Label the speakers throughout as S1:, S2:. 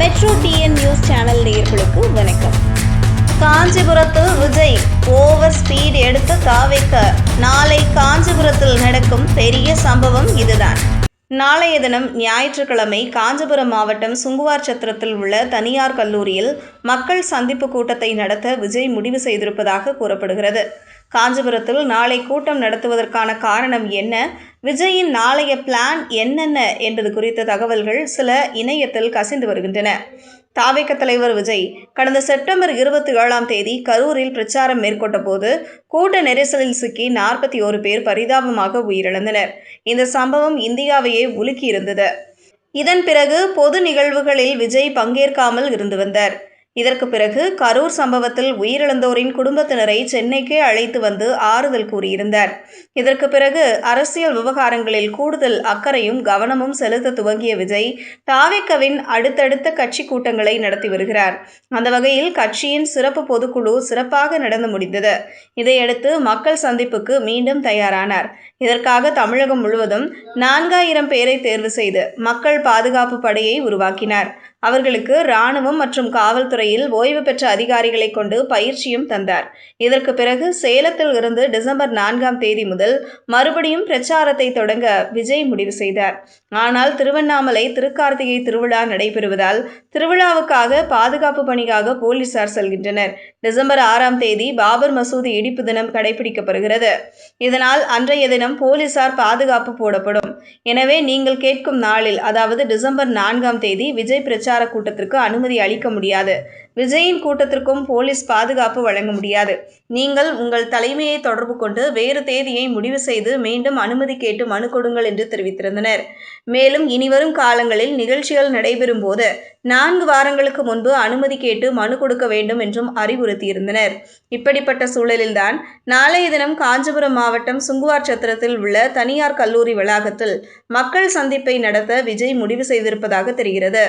S1: Metro TN news channel நேயர்களுக்கு வணக்கம். காஞ்சிபுரத்து Vijay over speed எடுத்து தாவைக்க நாளை காஞ்சிபுரத்தில் நடக்கும் பெரிய சம்பவம் இதுதான். நாளைய தினம் ஞாயிற்றுக்கிழமை காஞ்சிபுரம் மாவட்டம் சுங்குவார் சத்திரத்தில் உள்ள தனியார் கல்லூரியில் மக்கள் சந்திப்பு கூட்டத்தை நடத்த விஜய் முடிவு செய்திருப்பதாக கூறப்படுகிறது. காஞ்சிபுரத்தில் நாளை கூட்டம் நடத்துவதற்கான காரணம் என்ன? விஜயின் நாளைய பிளான் என்னென்ன? என்பது குறித்த தகவல்கள் சில இணையத்தில் கசிந்து வருகின்றன. தாவேக்க தலைவர் விஜய் கடந்த செப்டம்பர் இருபத்தி ஏழாம் தேதி கரூரில் பிரச்சாரம் மேற்கொண்ட போது கூட்ட நெரிசலில் சிக்கி நாற்பத்தி ஓரு பேர் பரிதாபமாக உயிரிழந்தனர். இந்த சம்பவம் இந்தியாவையே உலுக்கியிருந்தது. இதன் பிறகு பொது நிகழ்வுகளில் விஜய் பங்கேற்காமல் இருந்து வந்தார். இதற்கு பிறகு கரூர் சம்பவத்தில் உயிரிழந்தோரின் குடும்பத்தினரை சென்னைக்கே அழைத்து வந்து ஆறுதல் கூறியிருந்தார். இதற்கு பிறகு அரசியல் விவகாரங்களில் கூடுதல் அக்கறையும் கவனமும் செலுத்த துவங்கிய விஜய் தாவேக்கவின் அடுத்தடுத்த கட்சி கூட்டங்களை நடத்தி வருகிறார். அந்த வகையில் கட்சியின் சிறப்பு பொதுக்குழு சிறப்பாக நடந்து முடிந்தது. இதையடுத்து மக்கள் சந்திப்புக்கு மீண்டும் தயாரானார். இதற்காக தமிழகம் முழுவதும் நான்காயிரம் பேரை தேர்வு செய்து மக்கள் பாதுகாப்பு படையை உருவாக்கினார். அவர்களுக்கு இராணுவம் மற்றும் காவல்துறையில் ஓய்வு பெற்ற அதிகாரிகளை கொண்டு பயிற்சியும் தந்தார். இதற்கு பிறகு சேலத்தில் இருந்து டிசம்பர் நான்காம் தேதி முதல் மறுபடியும் பிரச்சாரத்தை தொடங்க விஜய் முடிவு செய்தார். ஆனால் திருவண்ணாமலை திருக்கார்த்திகை திருவிழா நடைபெறுவதால் திருவிழாவுக்காக பாதுகாப்பு பணிக்காக போலீசார் செல்கின்றனர். டிசம்பர் ஆறாம் தேதி பாபர் மசூதி இடிப்பு தினம் கடைபிடிக்கப்படுகிறது. இதனால் அன்றைய தினம் போலீசார் பாதுகாப்பு போடப்படும். எனவே நீங்கள் கேட்கும் நாளில் அதாவது டிசம்பர் நான்காம் தேதி விஜய் பிரச்சார கூட்டத்திற்கு அனுமதி அளிக்க முடியாது. விஜயின் கூட்டத்திற்கும் போலீஸ் பாதுகாப்பு வழங்க முடியாது. நீங்கள் உங்கள் தலைமையை தொடர்பு கொண்டு வேறு தேதியை முடிவு செய்து மீண்டும் அனுமதி கேட்டு மனு கொடுங்கள் என்று தெரிவித்திருந்தனர். மேலும் இனிவரும் காலங்களில் நிகழ்ச்சிகள் நடைபெறும் போது நான்கு வாரங்களுக்கு முன்பு அனுமதி கேட்டு மனு கொடுக்க வேண்டும் என்றும் அறிவுறுத்தியிருந்தனர். இப்படிப்பட்ட சூழலில்தான் நாளைய தினம் காஞ்சிபுரம் மாவட்டம் சுங்குவார் சத்திரத்தில் உள்ள தனியார் கல்லூரி வளாகத்தில் மக்கள் சந்திப்பை நடத்த விஜய் முடிவு செய்திருப்பதாக தெரிகிறது.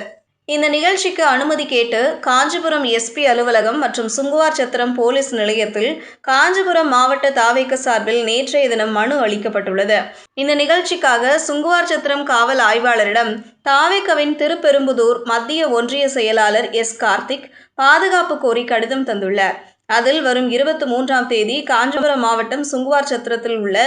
S1: இந்த நிகழ்ச்சிக்கு அனுமதி கேட்டு காஞ்சிபுரம் எஸ்பி அலுவலகம் மற்றும் சுங்குவார் சத்திரம் போலீஸ் நிலையத்தில் காஞ்சிபுரம் மாவட்ட தாவைக்க சார்பில் நேற்றைய தினம் மனு அளிக்கப்பட்டுள்ளது. இந்த நிகழ்ச்சிக்காக சுங்குவார் சத்திரம் காவல் ஆய்வாளரிடம் தாவேக்கவின் திருப்பெரும்புதூர் மத்திய ஒன்றிய செயலாளர் எஸ் கார்த்திக் பாதுகாப்பு கோரி கடிதம் தந்துள்ளார். அதில் வரும் இருபத்தி மூன்றாம் தேதி காஞ்சிபுரம் மாவட்டம் சுங்குவார் சத்திரத்தில் உள்ள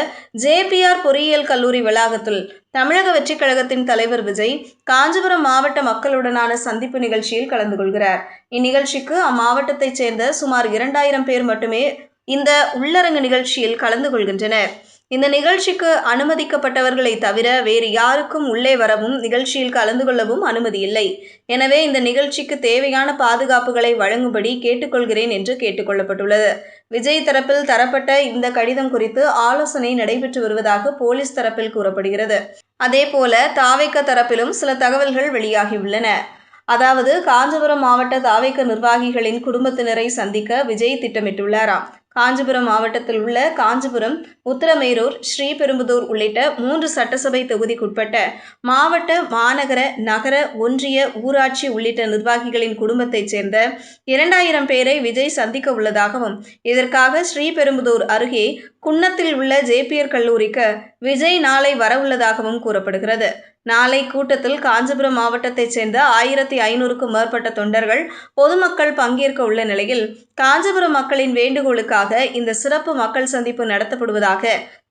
S1: ஜேபிஆர் பொறியியல் கல்லூரி வளாகத்தில் தமிழக வெற்றிக் கழகத்தின் தலைவர் விஜய் காஞ்சிபுரம் மாவட்ட மக்களுடனான சந்திப்பு நிகழ்ச்சியில் கலந்து கொள்கிறார். இந்நிகழ்ச்சிக்கு அம்மாவட்டத்தைச் சேர்ந்த சுமார் இரண்டாயிரம் பேர் மட்டுமே இந்த உள்ளரங்கு நிகழ்ச்சியில் கலந்து கொள்கின்றனர். இந்த நிகழ்ச்சிக்கு அனுமதிக்கப்பட்டவர்களை தவிர வேறு யாருக்கும் உள்ளே வரவும் நிகழ்ச்சியில் கலந்து கொள்ளவும் அனுமதி இல்லை. எனவே இந்த நிகழ்ச்சிக்கு தேவையான பாதுகாப்புகளை வழங்கும்படி கேட்டுக்கொள்கிறேன் என்று கேட்டுக்கொள்ளப்பட்டுள்ளது. விஜய் தரப்பில் தரப்பட்ட இந்த கடிதம் குறித்து ஆலோசனை நடைபெற்று வருவதாக போலீஸ் தரப்பில் கூறப்படுகிறது. அதேபோல தாவேக்க தரப்பிலும் சில தகவல்கள் வெளியாகியுள்ளன. அதாவது காஞ்சிபுரம் மாவட்ட தாவேக்க நிர்வாகிகளின் குடும்பத்தினரை சந்திக்க விஜய் திட்டமிட்டுள்ளாராம். காஞ்சிபுரம் மாவட்டத்தில் உள்ள காஞ்சிபுரம் உத்தரமேரூர் ஸ்ரீபெரும்புதூர் உள்ளிட்ட மூன்று சட்டசபை தொகுதிக்குட்பட்ட மாவட்ட மாநகர நகர ஒன்றிய ஊராட்சி உள்ளிட்ட நிர்வாகிகளின் குடும்பத்தைச் சேர்ந்த இரண்டாயிரம் பேரை விஜய் சந்திக்க உள்ளதாகவும் இதற்காக ஸ்ரீபெரும்புதூர் அருகே குன்னத்தில் உள்ள ஜேபியர் கல்லூரிக்கு விஜய் நாளை வரவுள்ளதாகவும் கூறப்படுகிறது. நாளை கூட்டத்தில் காஞ்சிபுரம் மாவட்டத்தைச் சேர்ந்த ஆயிரத்தி ஐநூறுக்கும் மேற்பட்ட தொண்டர்கள் பொதுமக்கள் பங்கேற்க உள்ள நிலையில் காஞ்சிபுரம் மக்களின் வேண்டுகோளுக்காக இந்த சிறப்பு மக்கள் சந்திப்பு நடத்தப்படுவதாக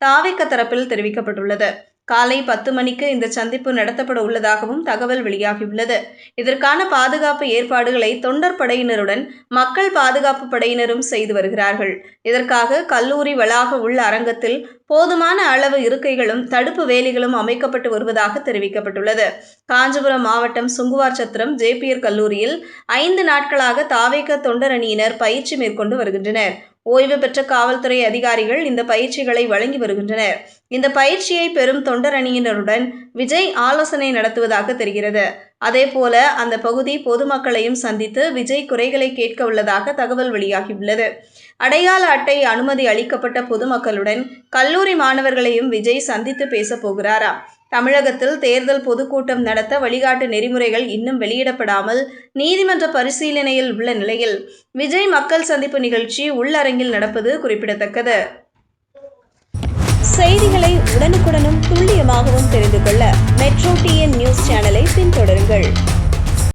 S1: தாவிக்க தரப்பில் தெரிவிக்கப்பட்டுள்ளது. காலை பத்து மணிக்கு இந்த சந்திப்பு நடத்தப்பட உள்ளதாகவும் தகவல் வெளியாகியுள்ளது. இதற்கான பாதுகாப்பு ஏற்பாடுகளை தொண்டர் படையினருடன் மக்கள் பாதுகாப்பு படையினரும் செய்து வருகிறார்கள். இதற்காக கல்லூரி வளாக உள்ள அரங்கத்தில் போதுமான அளவு இருக்கைகளும் தடுப்பு வேலிகளும் அமைக்கப்பட்டு வருவதாக தெரிவிக்கப்பட்டுள்ளது. காஞ்சிபுரம் மாவட்டம் சுங்குவார் சத்திரம் ஜேபியர் கல்லூரியில் ஐந்து நாட்களாக தாவேக்க தொண்டர் அணியினர் பயிற்சி மேற்கொண்டு வருகின்றனர். ஓய்வு பெற்ற காவல்துறை அதிகாரிகள் இந்த பயிற்சிகளை வழங்கி வருகின்றனர். இந்த பயிற்சியை பெறும் தொண்டர் அணியினருடன் விஜய் ஆலோசனை நடத்துவதாக தெரிகிறது. அதேபோல அந்த பகுதி பொதுமக்களையும் சந்தித்து விஜய் குறைகளை கேட்க உள்ளதாக தகவல் வெளியாகியுள்ளது. அடையாள அட்டை அனுமதி அளிக்கப்பட்ட பொதுமக்களுடன் கல்லூரி மாணவர்களையும் விஜய் சந்தித்து பேசப் போகிறாராம். தமிழகத்தில் தேர்தல் பொதுக்கூட்டம் நடத்த வழிகாட்டு நெறிமுறைகள் இன்னும் வெளியிடப்படாமல் நீதிமன்ற பரிசீலனையில் உள்ள நிலையில் விஜய் மக்கள் சந்திப்பு நிகழ்ச்சி உள்ளரங்கில் நடப்பது குறிப்பிடத்தக்கது. செய்திகளை உடனுக்குடனும் துல்லியமாகவும் தெரிந்து கொள்ள மெட்ரோ டிஎன் நியூஸ் சேனலை பின்தொடருங்கள்.